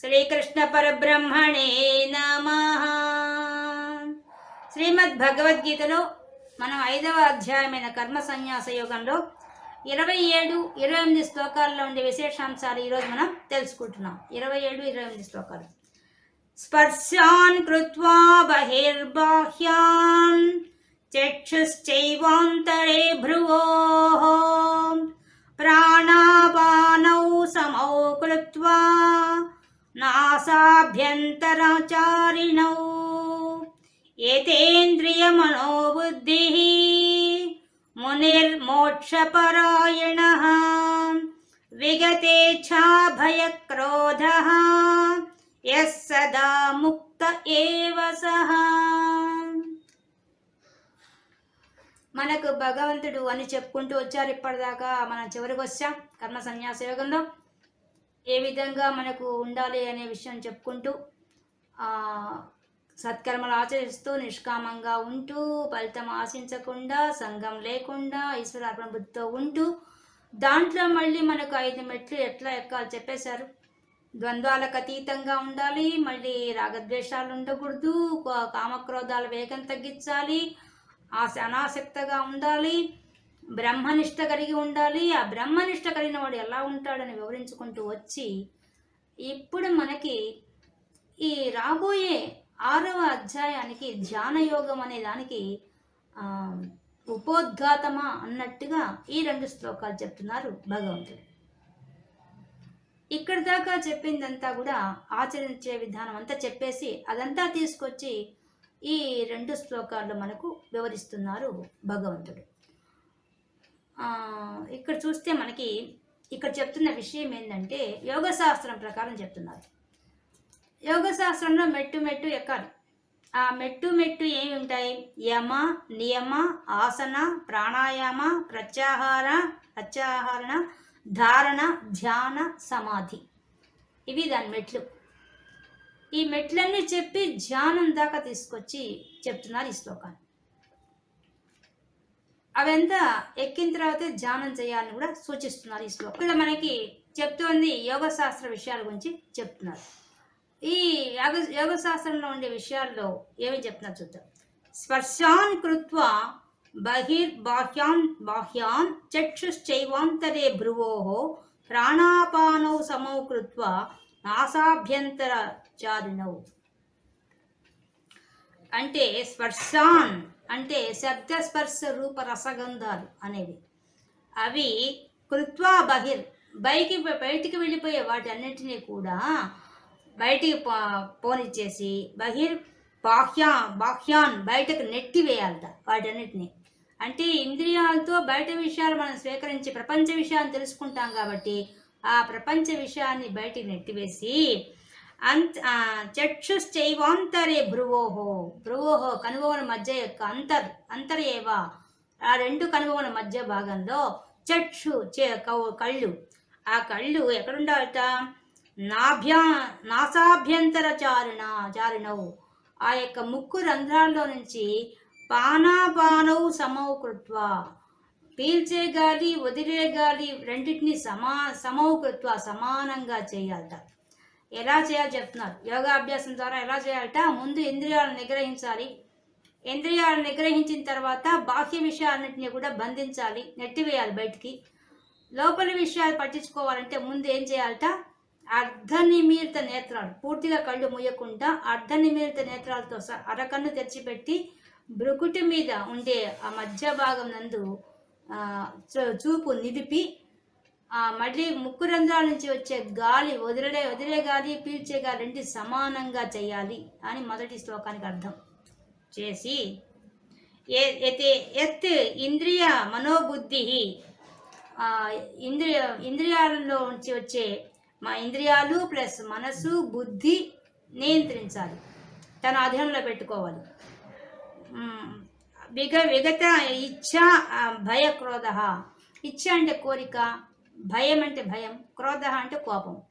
శ్రీకృష్ణ పరబ్రహ్మణే నమ. శ్రీమద్ భగవద్గీతలో మనం ఐదవ అధ్యాయమైన కర్మ సన్యాస యోగంలో ఇరవై ఏడు ఇరవై ఎనిమిది శ్లోకాల్లో ఉండే విశేషాంశాలు ఈరోజు మనం తెలుసుకుంటున్నాం. ఇరవై ఏడు ఇరవై ఎనిమిది శ్లోకాలు. స్పర్శాన్ కృత్వా బహిర్బాహ్యాన్ చక్షుశ్చైవాంతరే భ్రువో నాసాభ్యంతరచారిణౌ ఏతేంద్రియమనోబుద్ధిः మునిర్మోక్షపరాయణः. విగతేచ్ఛాభయక్రోధः యः సదా ముక్త ఏవ మనకు భగవంతుడు అని చెప్పుకుంటూ వచ్చారు ఇప్పటిదాకా. మనం చివరికి వచ్చాం. కర్మ సన్యాస యోగంలో. ఏ విధంగా మనకు ఉండాలి అనే విషయం చెప్పుకుంటూ సత్కర్మలు ఆచరిస్తూ నిష్కామంగా ఉంటూ ఫలితం ఆశించకుండా సంఘం లేకుండా ఈశ్వరార్పణ బుద్ధితో ఉంటూ దాంట్లో మళ్ళీ మనకు ఐదు మెట్లు ఎట్లా ఎక్కాలి చెప్పేశారు. ద్వంద్వాలకు అతీతంగా ఉండాలి మళ్ళీ రాగద్వేషాలు ఉండకూడదు కా- కామక్రోధాల వేగం తగ్గించాలి ఆశ అనాసక్తగా ఉండాలి బ్రహ్మనిష్ట కలిగి ఉండాలి. ఆ బ్రహ్మనిష్ట కలిగిన వాడు ఎలా ఉంటాడని వివరించుకుంటూ వచ్చి ఇప్పుడు మనకి ఈ రాబోయే ఆరవ అధ్యాయానికి ధ్యాన యోగం అనే దానికి ఉపోద్ఘాతమా అన్నట్టుగా ఈ రెండు శ్లోకాలు చెప్తున్నారు భగవంతుడు. ఇక్కడి దాకా చెప్పిందంతా కూడా ఆచరించే విధానం అంతా చెప్పేసి అదంతా తీసుకొచ్చి ఈ రెండు శ్లోకాల్లో మనకు వివరిస్తున్నారు భగవంతుడు. ఇక్కడ చూస్తే మనకి ఇక్కడ చెప్తున్న విషయం ఏంటంటే యోగ శాస్త్రం ప్రకారం చెప్తున్నారు. యోగ శాస్త్రంలో మెట్టు మెట్టు ఎక్కాలి. ఆ మెట్టు మెట్టు ఏమి ఉంటాయి? యమ నియమ ఆసన ప్రాణాయామ ప్రత్యాహార ప్రత్యాహరణ ధారణ ధ్యాన సమాధి. ఇవి దాని మెట్లు. ఈ మెట్లన్నీ చెప్పి ధ్యానం దాకా తీసుకొచ్చి చెప్తున్నారు ఈ శ్లోకాన్ని. అవంతా ఎక్కిన తర్వాత ధ్యానం చేయాలని కూడా సూచిస్తున్నారు ఈ శ్లోకం. ఇక్కడ మనకి చెప్తోంది యోగ శాస్త్ర విషయాల గురించి చెప్తున్నారు. ఈ యోగ యోగ శాస్త్రంలో ఉండే విషయాల్లో ఏమి చెప్తున్నారు చూద్దాం. స్పర్శాన్ కృత్వా బహిర్ బాహ్యాన్ బాహ్యాన్ చక్షుశ్చైవాంతరే భ్రువో ప్రాణాపానౌ సమౌ కృత్వా నాసాభ్యంతర చారిణౌ అంటే స్పర్శాన్ అంటే శబ్దస్పర్శ రూప రసగంధాలు అనేవి. అవి కృత్వా బహిర్ బయటికి బయటికి వెళ్ళిపోయే వాటన్నిటినీ కూడా బయటికి పో- పోనిచ్చేసి బహిర్ బాహ్యా బాహ్యాన్ బయటకు నెట్టి వేయాలట వాటన్నిటిని. అంటే ఇంద్రియాలతో బయట విషయాలు మనం స్వీకరించి ప్రపంచ విషయాన్ని తెలుసుకుంటాం కాబట్టి ఆ ప్రపంచ విషయాన్ని బయటికి నెట్టివేసి అంత చక్షుశ్చైవాంతరే భ్రువోహో. భ్రువోహో కనుబొమల మధ్య యొక్క అంతర్ అంతరేవ ఆ రెండు కనుబొమల మధ్య భాగంలో చక్షు చే కళ్ళు. ఆ కళ్ళు ఎక్కడుండాలట? నాభ్యా నాసాభ్యంతర చారుణ చారుణవు. ఆ యొక్క ముక్కు రంధ్రాల్లో నుంచి పానాపానవు సమౌకృత్వ పీల్చే గాలి వదిలే గాలి రెండింటిని సమా సమౌకృత్వ సమానంగా చేయాలట. ఎలా చేయాలో చెప్తున్నారు. యోగాభ్యాసం ద్వారా ఎలా చేయాలట? ముందు ఇంద్రియాలను నిగ్రహించాలి. ఇంద్రియాలను నిగ్రహించిన తర్వాత బాహ్య విషయాలన్నింటినీ కూడా బంధించాలి. నెట్టివేయాలి బయటికి. లోపలి విషయాలు పట్టించుకోవాలంటే ముందు ఏం చేయాలట? అర్ధనిమీలిత నేత్రాలు. పూర్తిగా కళ్ళు మూయకుండా అర్ధనిమీలిత నేత్రాలతో స- అరకన్ను తెరిచిపెట్టి బ్రుకుటి మీద ఉండే ఆ మధ్య భాగం నందు చూ- చూపు నిలిపి మళ్ళీ ముక్కు రంధ్రాల నుంచి వచ్చే గాలి వదిలే వదిలే గాలి పీల్చే గాలి రెండు సమానంగా చేయాలి అని మొదటి శ్లోకానికి అర్థం. చేసి ఎత్ ఇంద్రియ మనోబుద్ధి ఇంద్రియ ఇంద్రియాలలో నుంచి వచ్చే మా ఇంద్రియాలు ప్లస్ మనసు బుద్ధి నియంత్రించాలి. తన అధీనంలో పెట్టుకోవాలి. విగ విగత ఇచ్ఛ భయ క్రోధ. ఇచ్ఛ అంటే కోరిక భయం అంటే భయం క్రోధ అంటే కోపం.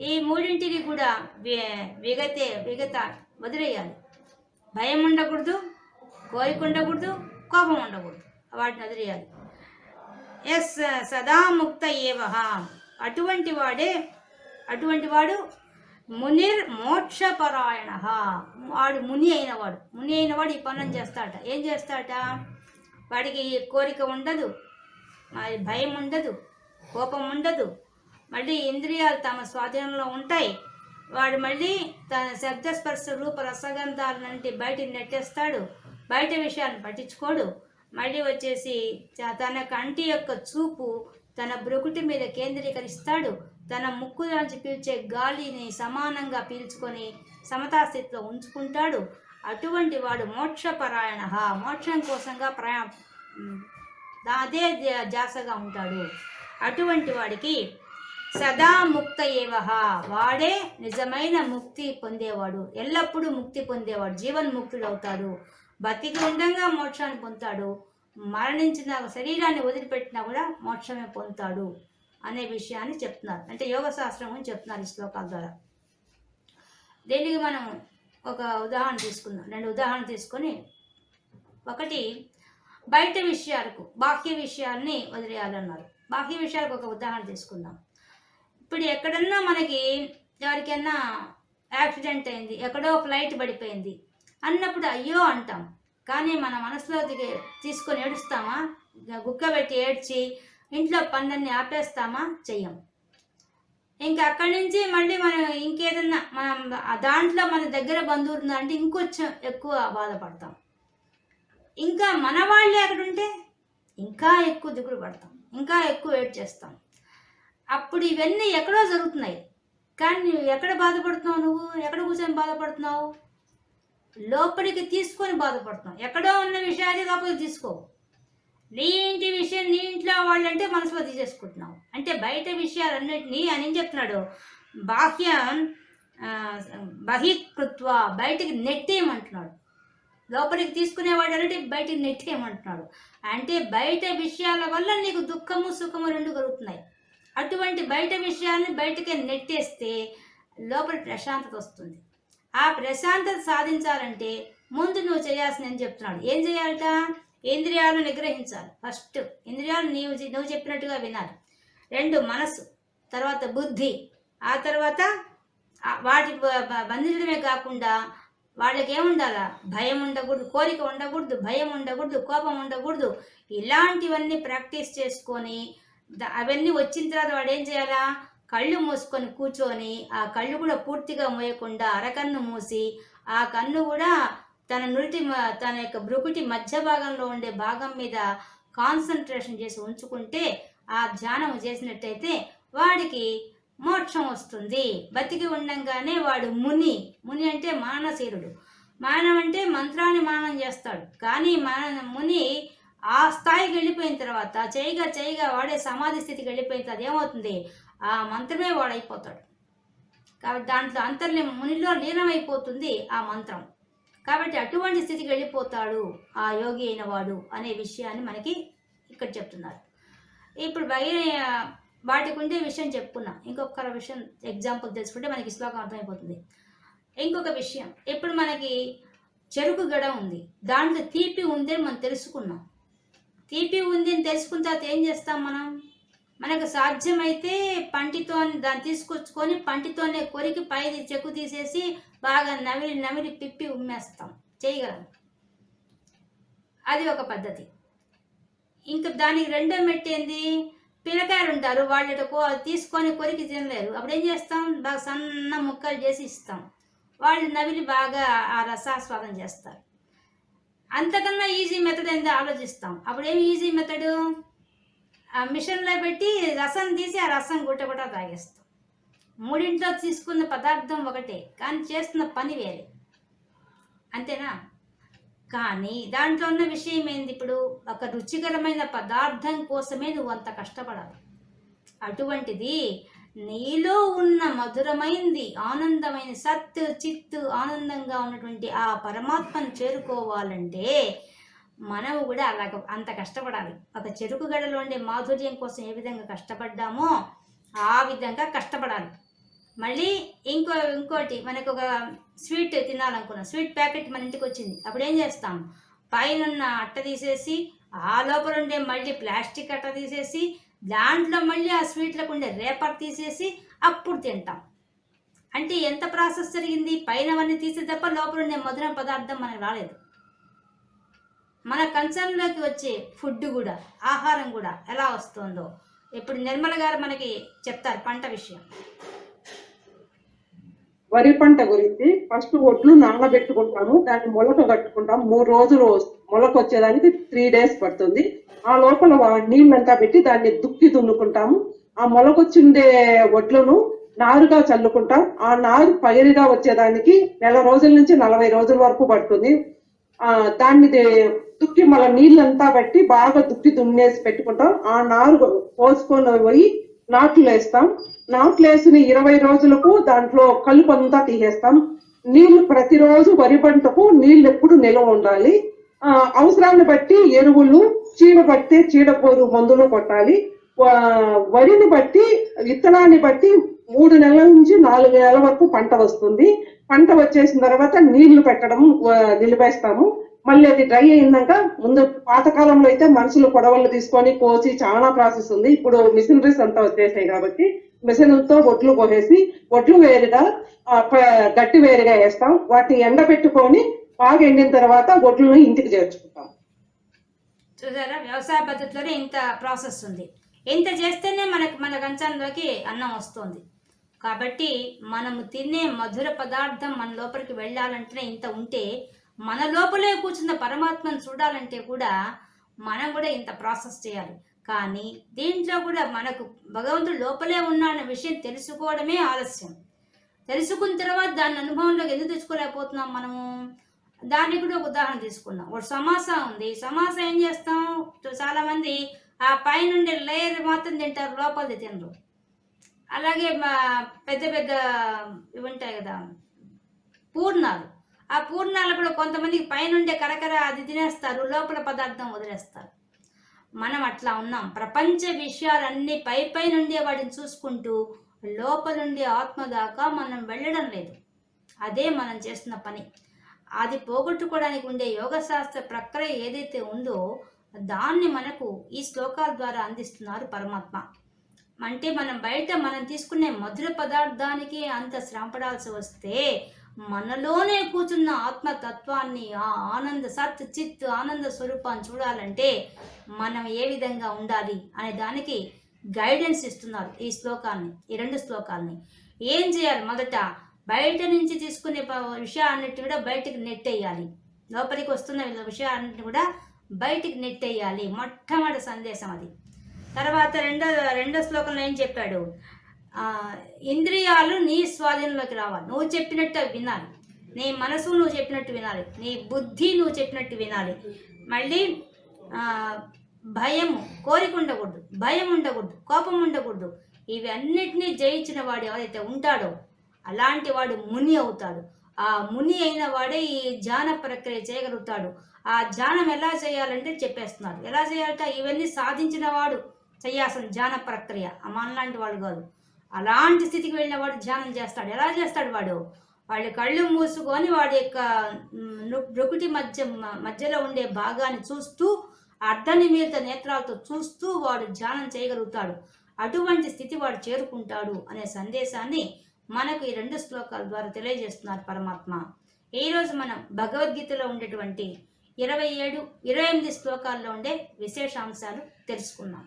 ఈ మూడింటిని కూడా విగతే విగత వదిలేయాలి. భయం ఉండకూడదు కోరిక ఉండకూడదు కోపం ఉండకూడదు. వాటిని వదిలేయాలి. ఎస్ సదా ముక్త ఏవ అటువంటి వాడే అటువంటి వాడు మునిర్ మోక్షపరాయణ. వాడు ముని అయినవాడు. ముని అయినవాడు ఈ పనులను చేస్తాట ఏం చేస్తాట వాడికి కోరిక ఉండదు మరి భయం ఉండదు. కోపం ఉండదు. మళ్ళీ ఇంద్రియాలు తమ స్వాధీనంలో ఉంటాయి. వాడు మళ్ళీ తన శబ్దస్పర్శ రూప రసగంధాల నుండి బయట నెట్టేస్తాడు. బయట విషయాన్ని పట్టించుకోడు. మళ్ళీ వచ్చేసి తన కంటి యొక్క చూపు తన బ్రుకుటి మీద కేంద్రీకరిస్తాడు. తన ముక్కు దాల్చి పీల్చే గాలిని సమానంగా పీల్చుకొని సమతాస్థితిలో ఉంచుకుంటాడు. అటువంటి వాడు మోక్షపరాయణ. మోక్షం కోసంగా ప్రయా అదే జాసగా ఉంటాడు. అటువంటి వాడికి సదా ముక్త ఏవహ. వాడే నిజమైన ముక్తి పొందేవాడు. ఎల్లప్పుడూ ముక్తి పొందేవాడు. జీవన్ముక్తుడు అవుతాడు. బతికి ఉండగా మోక్షాన్ని పొందుతాడు. మరణించిన శరీరాన్ని వదిలిపెట్టినా కూడా మోక్షమే పొందుతాడు అనే విషయాన్ని చెప్తున్నారు. అంటే యోగ శాస్త్రం అని చెప్తున్నారు ఈ శ్లోకాల ద్వారా. దీనికి మనం ఒక ఉదాహరణ తీసుకుందాం. రెండు ఉదాహరణ తీసుకొని ఒకటి బయట విషయాలకు బాహ్య విషయాల్ని వదిలేయాలన్నారు. బాహ్య విషయాలకు ఒక ఉదాహరణ తీసుకుందాం. ఇప్పుడు ఎక్కడన్నా మనకి ఎవరికైనా యాక్సిడెంట్ అయింది ఎక్కడో ఫ్లైట్ పడిపోయింది అన్నప్పుడు అయ్యో అంటాం. కానీ మన మనసులో దిగి తీసుకొని ఏడుస్తామా? గుక్క పెట్టి ఏడ్చి ఇంట్లో పనులన్నీ ఆపేస్తామా? చెయ్యం. ఇంకా అక్కడి నుంచి మళ్ళీ మనం ఇంకేదన్నా మనం దాంట్లో మన దగ్గర బంధువులు ఉందంటే ఇంకొంచెం ఎక్కువ బాధపడతాం. ఇంకా మన వాళ్ళే అక్కడ ఉంటే ఇంకా ఎక్కువ దిగులు పడతాం. ఇంకా ఎక్కువ వెయిట్ చేస్తాం. అప్పుడు ఇవన్నీ ఎక్కడో జరుగుతున్నాయి. కానీ నువ్వు ఎక్కడ బాధపడుతున్నావు నువ్వు? ఎక్కడ కూర్చొని బాధపడుతున్నావు? లోపలికి తీసుకొని బాధపడుతున్నావు. ఎక్కడో ఉన్న విషయాన్ని లోపలికి తీసుకో. నీ ఇంటి విషయం నీ ఇంట్లో వాళ్ళంటే మనసులో తీసేసుకుంటున్నావు. అంటే బయట విషయాలన్నిటినీ అని చెప్తున్నాడు? బాహ్య ఆ, బహికృత్వ బయటికి నెట్టేయమంటున్నాడు. లోపలికి తీసుకునేవాడు అంటే బయటికి నెట్టేయమంటున్నాడు. అంటే బయట విషయాల వల్ల నీకు దుఃఖము సుఖము రెండు కలుగుతున్నాయి. అటువంటి బయట విషయాల్ని బయటకే నెట్టేస్తే లోపల ప్రశాంతత వస్తుంది. ఆ ప్రశాంతత సాధించాలంటే ముందు నువ్వు చేయాల్సింది అని చెప్తున్నాడు? ఏం చేయాలట? ఇంద్రియాలను నిగ్రహించాలి. ఫస్ట్ ఇంద్రియాలు నీవు నువ్వు చెప్పినట్టుగా వినాలి. రెండు మనసు తర్వాత బుద్ధి ఆ తర్వాత వాటి బంధించడమే కాకుండా వాళ్ళకి ఏముండాలా భయం ఉండకూడదు కోరిక ఉండకూడదు భయం ఉండకూడదు కోపం ఉండకూడదు. ఇలాంటివన్నీ ప్రాక్టీస్ చేసుకొని అవన్నీ వచ్చిన తర్వాత వాడు ఏం చేయాలా? కళ్ళు మూసుకొని కూర్చొని ఆ కళ్ళు కూడా పూర్తిగా మూయకుండా అరకన్ను మూసి ఆ కన్ను కూడా తన నురిటి తన యొక్క బ్రుకుటి మధ్య భాగంలో ఉండే భాగం మీద కాన్సన్ట్రేషన్ చేసి ఉంచుకుంటే ఆ ధ్యానం చేసినట్టయితే వాడికి మోక్షం వస్తుంది. బతికి ఉండంగానే వాడు ముని. ముని అంటే మానసీరుడు. మానవం అంటే మంత్రాన్ని మానం చేస్తాడు. కానీ మాన ముని ఆ స్థాయికి వెళ్ళిపోయిన తర్వాత చేయగా చేయగా వాడే సమాధి స్థితికి వెళ్ళిపోయిన తర్వాత ఏమవుతుంది? ఆ మంత్రమే వాడైపోతాడు. కాబట్టి దాంట్లో అంతర్లి మునిలో లీనమైపోతుంది ఆ మంత్రం. కాబట్టి అటువంటి స్థితికి వెళ్ళిపోతాడు ఆ యోగి అయిన వాడు అనే విషయాన్ని మనకి ఇక్కడ చెప్తున్నారు. ఇప్పుడు బయట వాటికి ఉండే విషయం చెప్పుకున్నాం. ఇంకొక విషయం ఎగ్జాంపుల్ తెలుసుకుంటే మనకి శ్లోకం అర్థమైపోతుంది. ఇంకొక విషయం ఇప్పుడు మనకి చెరుకు గడ ఉంది. దాంట్లో తీపి ఉంది అని మనం తెలుసుకున్నాం. తీపి ఉంది అని తెలుసుకున్న తర్వాత ఏం చేస్తాం మనం? మనకు సాధ్యమైతే పంటితో దాన్ని తీసుకొచ్చుకొని పంటితోనే కొరికి పై చెక్కు తీసేసి బాగా నమిలి నమిలి పిప్పి ఉమ్మేస్తాం. చేయగలం. అది ఒక పద్ధతి. ఇంకా దానికి రెండో మెట్టేంది ఏంది? పిల్లకాయలు ఉంటారు వాళ్ళు కో తీసుకొని కొరికి తినలేరు. అప్పుడు ఏం చేస్తాం? బాగా సన్న ముక్కలు చేసి ఇస్తాం. వాళ్ళు నవిలి బాగా ఆ రసాస్వాదం చేస్తారు. అంతకన్నా ఈజీ మెథడ్ ఏందో ఆలోచిస్తాం. అప్పుడు ఏమి ఈజీ మెథడు? ఆ మిషన్లో పెట్టి రసం తీసి ఆ రసం గుట్ట కూడా తాగేస్తాం. మూడింట్లో తీసుకున్న పదార్థం ఒకటే కానీ చేస్తున్న పని వేరే. అంతేనా? కానీ దాంట్లో ఉన్న విషయం ఏంది ఇప్పుడు? ఒక రుచికరమైన పదార్థం కోసమే నువ్వు అంత కష్టపడాలి. అటువంటిది నీలో ఉన్న మధురమైంది ఆనందమైన సత్ చిత్ ఆనందంగా ఉన్నటువంటి ఆ పరమాత్మను చేరుకోవాలంటే మనము కూడా అలాగ అంత కష్టపడాలి. ఒక చెరుకు గడలో ఉండే మాధుర్యం కోసం ఏ విధంగా కష్టపడ్డామో ఆ విధంగా కష్టపడాలి. మళ్ళీ ఇంకో ఇంకోటి మనకు ఒక స్వీట్ తినాలనుకున్నాం. స్వీట్ ప్యాకెట్ మన ఇంటికి వచ్చింది. అప్పుడు ఏం చేస్తాం? పైన ఉన్న అట్ట తీసేసి ఆ లోపల ఉండే మళ్ళీ ప్లాస్టిక్ అట్ట తీసేసి దాంట్లో మళ్ళీ ఆ స్వీట్లకు ఉండే రేపర్ తీసేసి అప్పుడు తింటాం. అంటే ఎంత ప్రాసెస్ జరిగింది? పైనవన్నీ తీసే తప్ప లోపల ఉండే మధుర పదార్థం మనకు రాలేదు. మన కన్సర్న్లోకి వచ్చే ఫుడ్ కూడా ఆహారం కూడా ఎలా వస్తుందో. ఇప్పుడు నిర్మల గారు మనకి చెప్తారు పంట విషయం. వరి పంట గురించి ఫస్ట్ ఒడ్లు నానబెట్టుకుంటాము దాన్ని మొలక కట్టుకుంటాం మూడు రోజులు మొలక వచ్చేదానికి త్రీ డేస్ పడుతుంది. ఆ లోపల నీళ్ళంతా పెట్టి దాన్ని దుక్కి దున్నుకుంటాము. ఆ మొలకొచ్చిండే ఒడ్లను నారుగా చల్లుకుంటాం. ఆ నారు పైరుగా వచ్చేదానికి నెల రోజుల నుంచి నలభై రోజుల వరకు పడుతుంది. ఆ దాన్ని దే- దుక్కి మళ్ళీ నీళ్ళంతా పెట్టి బాగా దుక్కి దున్నేసి పెట్టుకుంటాం. ఆ నారు పోసుకొని పోయి నాట్లు వేస్తాం. నాట్లు వేసిన ఇరవై రోజులకు దాంట్లో కలుపు అంతా తీసేస్తాం. నీళ్ళు ప్రతిరోజు వరి పంటకు నీళ్ళు ఎప్పుడు నిల్వ ఉండాలి. అవసరాన్ని బట్టి ఎరువులు చీడ పడితే చీడపోరు మందులు కొట్టాలి. వా- వరిని బట్టి విత్తనాన్ని బట్టి మూడు నెలల నుంచి నాలుగు నెలల వరకు పంట వస్తుంది. పంట వచ్చేసిన తర్వాత నీళ్ళు పెట్టడం నిలిపేస్తాము. మళ్ళీ అది డ్రై అయిందాక ముందు పాతకాలంలో అయితే మనుషులు కొడవళ్ళు తీసుకొని కోసి చాలా ప్రాసెస్ ఉంది. ఇప్పుడు మిషనరీస్ అంతా వచ్చేసాయి కాబట్టి మిషన్లతో ఒడ్లు కోసేసి ఒడ్లు వేరుగా గట్టి వేరుగా వేస్తాం. వాటిని ఎండబెట్టుకొని బాగా ఎండిన తర్వాత ఒడ్లను ఇంటికి చేర్చుకుంటాం. చూసారా? వ్యవసాయ పద్ధతిలోనే ఇంత ప్రాసెస్ ఉంది. ఇంత చేస్తేనే మనకు మన కంచంలోకి అన్నం వస్తుంది. కాబట్టి మనము తినే మధుర పదార్థం మన లోపలికి వెళ్ళాలంటేనే ఇంత ఉంటే మన లోపలే కూర్చున్న పరమాత్మను చూడాలంటే కూడా మనం కూడా ఇంత ప్రాసెస్ చేయాలి. కానీ దీంట్లో కూడా మనకు భగవంతుడు లోపలే ఉన్నాడన్న విషయం తెలుసుకోవడమే ఆలస్యం. తెలుసుకున్న తర్వాత దాని అనుభవంలోకి ఎందుకు తెచ్చుకోలేకపోతున్నాం మనము? దానికి కూడా ఒక ఉదాహరణ తీసుకున్నాం ఒక సమాస ఉంది. సమాస ఏం చేస్తాం? చాలామంది ఆ పైనుండే లేయర్ మాత్రం తింటారు లోపలిది తినరు. అలాగే మా పెద్ద పెద్ద ఇవి ఉంటాయి కదా పూర్ణాలు. ఆ పూర్ణాలు కూడా కొంతమందికి పైనుండే కరకర అది తినేస్తారు లోపల పదార్థం వదిలేస్తారు. మనం అట్లా ఉన్నాం. ప్రపంచ విషయాలన్నీ పై పై నుండే వాటిని చూసుకుంటూ లోపలుండే ఆత్మ దాకా మనం వెళ్ళడం లేదు. అదే మనం చేస్తున్న పని. అది పోగొట్టుకోవడానికి ఉండే యోగశాస్త్ర ప్రక్రియ ఏదైతే ఉందో దాన్ని మనకు ఈ శ్లోకాల ద్వారా అందిస్తున్నారు పరమాత్మ. అంటే మనం బయట మనం తీసుకునే మధుర పదార్థానికి అంత శ్రమపడాల్సి వస్తే మనలోనే కూర్చున్న ఆత్మతత్వాన్ని ఆ ఆనంద సత్ చిత్ ఆనంద స్వరూపాన్ని చూడాలంటే మనం ఏ విధంగా ఉండాలి అనే దానికి గైడెన్స్ ఇస్తున్నారు ఈ శ్లోకాన్ని ఈ రెండు శ్లోకాల్ని. ఏం చేయాలి మొదట? బయట నుంచి తీసుకునే విషయాన్నిటి విషయాలన్నిటి కూడా బయటకు నెట్టేయాలి. లోపలికి వస్తున్న విషయాన్నిటి కూడా బయటికి నెట్టేయాలి. మొట్టమొదటి సందేశం అది. తర్వాత రెండో రెండో శ్లోకంలో ఏం చెప్పాడు? ఇంద్రియాలు నీ స్వాధీనంలోకి రావాలి. నువ్వు చెప్పినట్టు వినాలి. నీ మనసు నువ్వు చెప్పినట్టు వినాలి. నీ బుద్ధి నువ్వు చెప్పినట్టు వినాలి. మళ్ళీ భయము కోరిక ఉండకూడదు. భయం ఉండకూడదు. కోపం ఉండకూడదు. ఇవి అన్నిటినీ జయించిన వాడు ఎవరైతే ఉంటాడో అలాంటి వాడు ముని అవుతాడు. ఆ ముని అయిన వాడే ఈ ధ్యాన ప్రక్రియ చేయగలుగుతాడు. ఆ ధ్యానం ఎలా చేయాలంటే చెప్పేస్తున్నారు ఎలా చేయాలంటే ఇవన్నీ సాధించిన వాడు. చేయాల్సిన ధ్యాన ప్రక్రియ. మనలాంటి వాడు కాదు. అలాంటి స్థితికి వెళ్ళిన వాడు ధ్యానం చేస్తాడు. ఎలా చేస్తాడు వాడు? వాళ్ళ కళ్ళు మూసుకొని వాడి యొక్క మ్, మధ్య మ- మధ్యలో ఉండే భాగాన్ని చూస్తూ అర్ధనిమీలిత నేత్రాలతో చూస్తూ వాడు ధ్యానం చేయగలుగుతాడు. అటువంటి స్థితి వాడు చేరుకుంటాడు అనే సందేశాన్ని మనకు ఈ రెండు శ్లోకాల ద్వారా తెలియజేస్తున్నారు పరమాత్మ. ఈరోజు మనం భగవద్గీతలో ఉండేటువంటి ఇరవై ఏడు ఇరవై ఎనిమిది శ్లోకాల్లో ఉండే విశేషాంశాలు తెలుసుకున్నాం